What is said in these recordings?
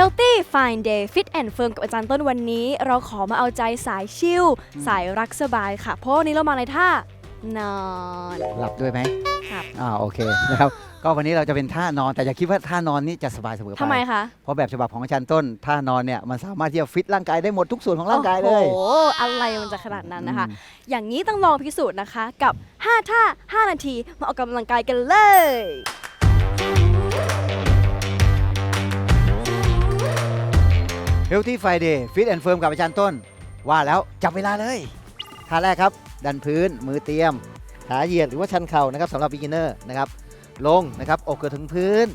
Healthy Fine Day Fit and Firm กับอาจารย์ต้นวันนี้ เราขอมาเอาใจสายชิลสายรักสบายค่ะ เพราะวันนี้เรามาในท่านอนหลับด้วยไหมครับอ่าโอเคนะครับก็วันนี้เราจะเป็นท่านอนแต่อย่าคิดว่าท่านอนนี่จะสบายเสมอไปทำไมคะเพราะแบบฉบับของอาจารย์ต้นท่านอนเนี่ยมันสามารถที่จะฟิตร่างกายได้หมดทุกส่วนของร่างกายเลย โอ้โหอะไรมันจะขนาดนั้นนะคะอืมอย่างนี้ต้องลองพิสูจน์นะคะกับ 5 ท่า 5 นาทีมาออกกำลังกายกันเลย Healthy Friday Fit and Firm กับอาจารย์ต้น ว่าแล้วจับเวลาเลยท่าแรกครับ ดันพื้นมือเตรียมขาเหยียดหรือว่าชันเข่านะครับสำหรับ beginner นะครับลงนะครับอกเกือบถึงพื้น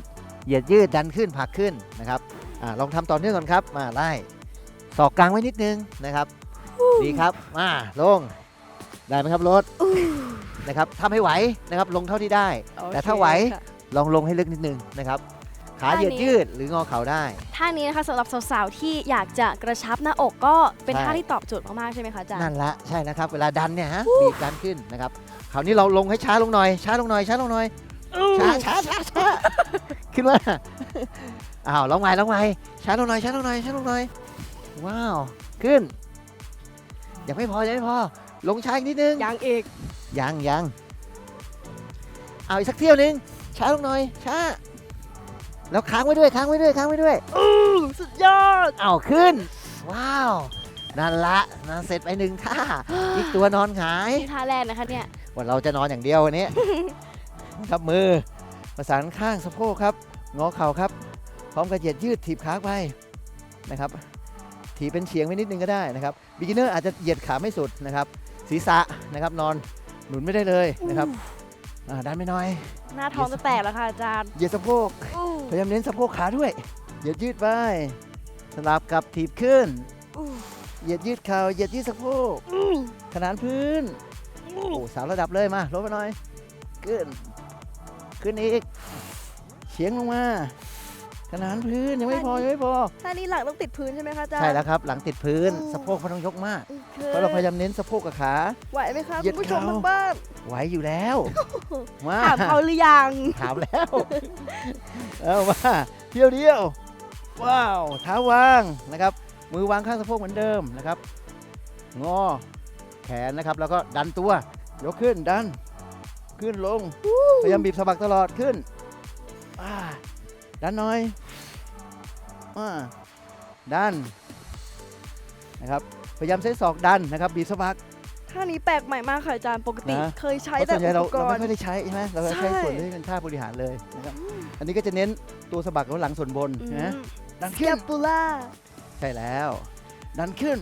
เหยียดยืดดันขึ้นผลักขึ้นนะครับอาลองทำต่อเนื่องก่อนครับมาไล่ศอกกลางไว้นิดนึงนะครับดีครับมาลงได้ไหมครับรถนะครับทำให้ไหวนะครับลงเท่าที่ได้ แต่ถ้าไหวค่ะลองลงให้ลึกนิดนึงนะครับ ขาเหยียดท่านี้ยืดหรืองอเข่าได้ ท่านี้นะคะสำหรับสาวๆที่อยากจะกระชับหน้าอกก็เป็นใช่ ท่าที่ตอบโจทย์มากๆใช่ไหมคะอาจารย์นั่นละใช่นะครับ เวลาดันเนี่ยฮะบีบดันขึ้นนะครับคราวนี้เราลงให้ช้าลงหน่อย ช้าลงหน่อยช้าลงหน่อยช้าช้าช้าช้าขึ้นมาอ้าวลองใหม่ลองใหม่ช้าลงหน่อยช้าลงหน่อยช้าลงหน่อยว้าวขึ้นยังไม่พอยังไม่พอลงช้าอีกนิดนึง ยังอีกยังยังเอาอีกสักเที่ยวหนึงช้าลงหน่อยช้า แล้วค้างไว้ด้วยค้างไว้ด้วยค้างไว้ด้วยสุดยอดเอาขึ้น ว้าว นั่นละนั่นเสร็จไปหนึ่งท่า อีกตัวนอนหงายนี่ท่าแรกนะคะเนี่ยว่าเราจะนอนอย่างเดียววันนี้ครับมือ ประสานข้างสะโพกครับ งอเข่าครับ พร้อมกับเหยียดยืดถีบขาไปนะครับ ถีบเป็นเฉียงไว้นิดนึงก็ได้นะครับ บิกินเนอร์อาจจะเหยียดขาไม่สุดนะครับ ศีรษะนะครับนอนหนุนไม่ได้เลยนะครับอ่าดันไปหน่อย หน้าท้องจะแตกแล้วค่ะอาจารย์ เหยียดสะโพก อู้ พยายามเน้นสะโพกขาด้วย เหยียดยืดไป สลับกับถีบขึ้นอู้เหยียดยืดเข่า เหยียดยืดสะโพกอู้ขนานพื้น โอ้สามระดับเลยมา ลดมาหน่อย ขึ้น ขึ้นอีก เฉียงลงมา ขนานพื้นยังไม่พอยังไม่พอ ท่านี้หลังต้องติดพื้นใช่ไหมคะอาจารย์ ใช่แล้วครับ หลังติดพื้นอืมสะโพกไม่ต้องยกมากโอ เคเพราะเราพยายามเน้นสะโพกกับขา ไหวไหมคะเหยีคุยดณผู้ชมเข่า ทางบ้านไหวอยู่แล้วมาถามเขาหรือยังถามแล้ว เอามาเที่ยวเดียว ว้าวเท้าวางนะครับ มือวางข้างสะโพกเหมือนเดิมนะครับ งอ แขนนะครับ แล้วก็ดันตัวยกขึ้นดัน ขึ้นลง พยายามบีบสะบักตลอดขึ้นอ่าดันหน่อยอ่าดันนะครับ พยายามใช้ศอกดันนะครับบีบสะบัก ท่านี้แปลกใหม่มากค่ะอาจารย์ปกติ นะ เคยใช้เพราะแต่ส่วนใหญ่อุเราปกเรารไม่ณ์ ค่อยได้ใช้ใช่ไหมเราจะใช้ใช่ ส่วนที่เป็นท่าบริหารเลยนะครับอันนี้ก็จะเน้นตัวสะบักของหลังส่วนบนนะดันแคขึ้นปูล่า ใช่แล้ว ดันขึ้น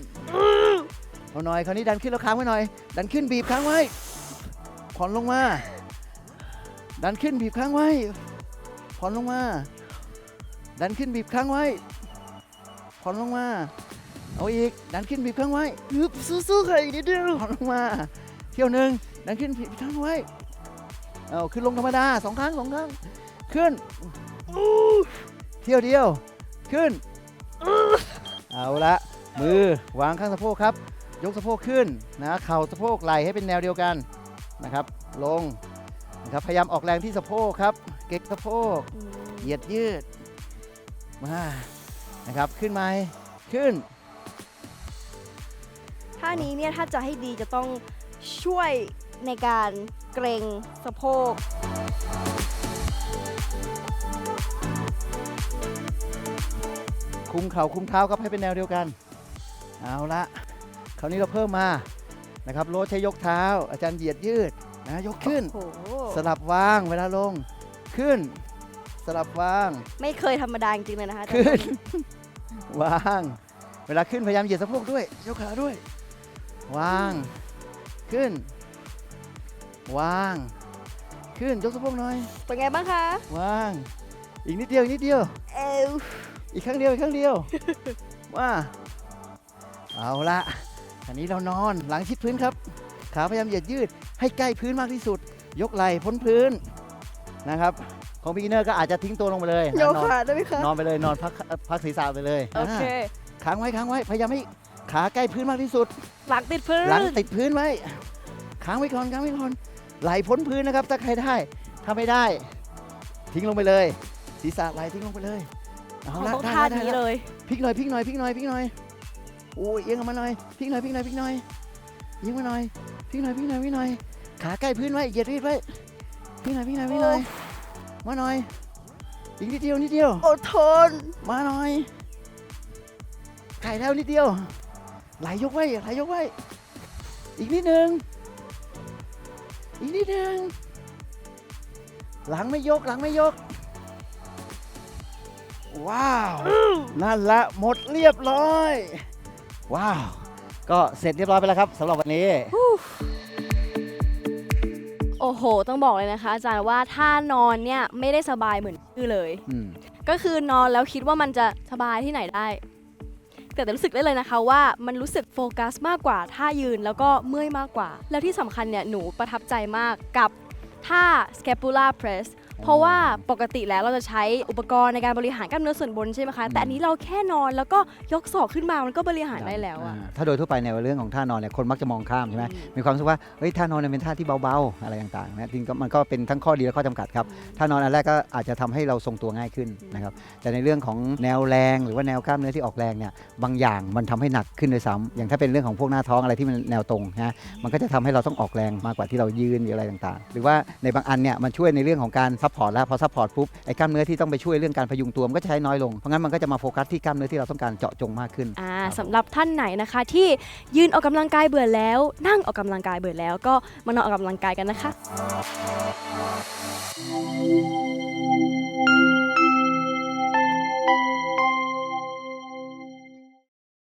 เอาหน่อยคราวนี้ดันขึ้นแล้วค้างไว้หน่อย ดันขึ้นบีบค้างไว้ผ่อนลงมา ดันขึ้นบีบค้างไว้ผ่อนลงมา ดันขึ้นบีบค้างไว้ผ่อนลงมา เอาอีก ดันขึ้นบีบค้างไว้ฮึบสู้ๆค่ะอีกนิดเดียวผ่อนลงมา เที่ยวหนึ่งดันขึ้นบีบค้างไว้ เอาขึ้นลงธรรมดาสองครั้งสองครั้ง ขึ้นเที่ยวเดียว ขึ้น เอาละมือวางข้างสะโพกครับ ยกสะโพกขึ้นนะเข่าสะโพกไหล่ให้เป็นแนวเดียวกันนะครับ ลงนะครับพยายามออกแรงที่สะโพกครับ เก็กสะโพกเหยียดยืดมานะครับขึ้นไหมขึ้น ท่านี้เนี่ยถ้าจะให้ดีจะต้องช่วยในการเกรงสะโพก คุมเข่าคุมเท้าครับให้เป็นแนวเดียวกัน เอาละคราวนี้เราเพิ่มมานะครับโรดใช้ยกเท้า อาจารย์เหยียดยืดนะยกขึ้น โอ้โหสลับวางเวลาลงขึ้น สลับวาง ไม่เคยธรรมดาจริงๆเลยนะคะอาจารย์ขึ้น วาง เวลาขึ้นพยายามเหยียดสะโพกด้วย ยกขาด้วย วาง ขึ้น วาง ขึ้นยกสะโพกหน่อย เป็นไงบ้างคะ วาง อีกนิดเดียวอีกนิดเดียว เอวอีกครั้งเดียวอีกครั้งเดียว ว่า เอาละอันนี้เรานอนหลังชิดพื้นครับ ขาพยายามเหยียดยืดให้ใกล้พื้นมากที่สุด ยกไหล่พ้นพื้นนะครับ ของบิ๊กเนอร์ก็อาจจะทิ้งตัวลงไปเลยโยนอนคะได้ไหมคะ นอนไปเลยนอนพักพักศีรษะไปเลยโอเค อ่าค้างไว้ค้างไว้พยายามให้ ขาใกล้พื้นมากที่สุด หลังติดพื้นหลังติดพื้นไว้ค้างไว้ก่อนค้างไว้ก่อนไหลพ้นพื้นนะครับ ถ้าใครได้ถ้าไม่ได้ ทิ้งลงไปเลย ศีรษะไหลทิ้งลงไปเลยเอาเขาละต้องได้ท่าได้นี้ได้เลย พลิกหน่อยพลิกหน่อยพลิกหน่อยพลิกหน่อยโอ้ยเอียงออกมาหน่อยพลิกหน่อยพลิกหน่อยพลิกหน่อยเอียงมาหน่อยพลิกหน่อยพลิกหน่อยพลิกหน่อยขาใกล้พื้นไว้เหยียดรีดไว้พลิกหน่อยพลิกหน่อยพลิกหน่อยมาหน่อยอีกนิดเดียวนิดเดียว อดทน มาหน่อยไก่แล้วนิดเดียว ไหลยกไว้ไหลยกไว้ อีกนิดนึง อีกนิดนึง หลังไม่ยกหลังไม่ยก ว้าว นั่นละหมดเรียบร้อย ว้าว ก็เสร็จเรียบร้อยไปแล้วครับสำหรับวันนี้ โอ้โห ต้องบอกเลยนะคะ อาจารย์ว่าท่านอนเนี่ยไม่ได้สบายเหมือนชื่อเลย อืม ก็คือนอนแล้วคิดว่ามันจะสบายที่ไหนได้ แต่รู้สึกได้เลยนะคะว่ามันรู้สึกโฟกัสมากกว่าท่ายืนแล้วก็เมื่อยมากกว่า แล้วที่สำคัญเนี่ยหนูประทับใจมากกับท่า scapula press เพราะว่าปกติแล้วเราจะใช้อุปกรณ์ในการบริหารกล้ามเนื้อส่วนบนใช่ไหมคะแต่อันนี้เราแค่นอนแล้วก็ยกศอกขึ้นมามันก็บริหารได้แล้วอะอ่าถ้าโดยทั่วไปในเรื่องของท่านอนเนี่ยคนมักจะมองข้ามใช่ไหมอืมมีความรู้สึกว่าเฮ้ยท่านอนเนี่ยเป็นท่าที่เบาๆอะไรต่างๆนะจริงๆก็มันก็เป็นทั้งข้อดีและข้อจำกัดครับท่านอนอันแรกก็อาจจะทำให้เราทรงตัวง่ายขึ้นนะครับแต่ในเรื่องของแนวแรงหรือว่าแนวกล้ามเนื้อที่ออกแรงเนี่ยบางอย่างมันทำให้หนักขึ้นด้วยซ้ำอย่างถ้าเป็นเรื่องของพวกหน้าท้องอะไรที่มันแนวตรงนะมันก็จะทำให้เราต้องออกแรงมากกว่าที่เรายืนหรืออะไรต่างๆ หรือว่าในบางอันเนี่ยมันช่วยในเรื่องของการซัพพอร์ตแล้วพอซัพพอร์ตปุ๊บไอ้กล้ามเนื้อที่ต้องไปช่วยเรื่องการพยุงตัวมันก็จะใช้น้อยลงเพราะงั้นมันก็จะมาโฟกัสที่กล้ามเนื้อที่เราต้องการเจาะจงมากขึ้นอ่าครับสำหรับท่านไหนนะคะ ที่ยืนออกกำลังกายเบื่อแล้ว นั่งออกกำลังกายเบื่อแล้ว ก็มานอนออกกำลังกายกันนะคะ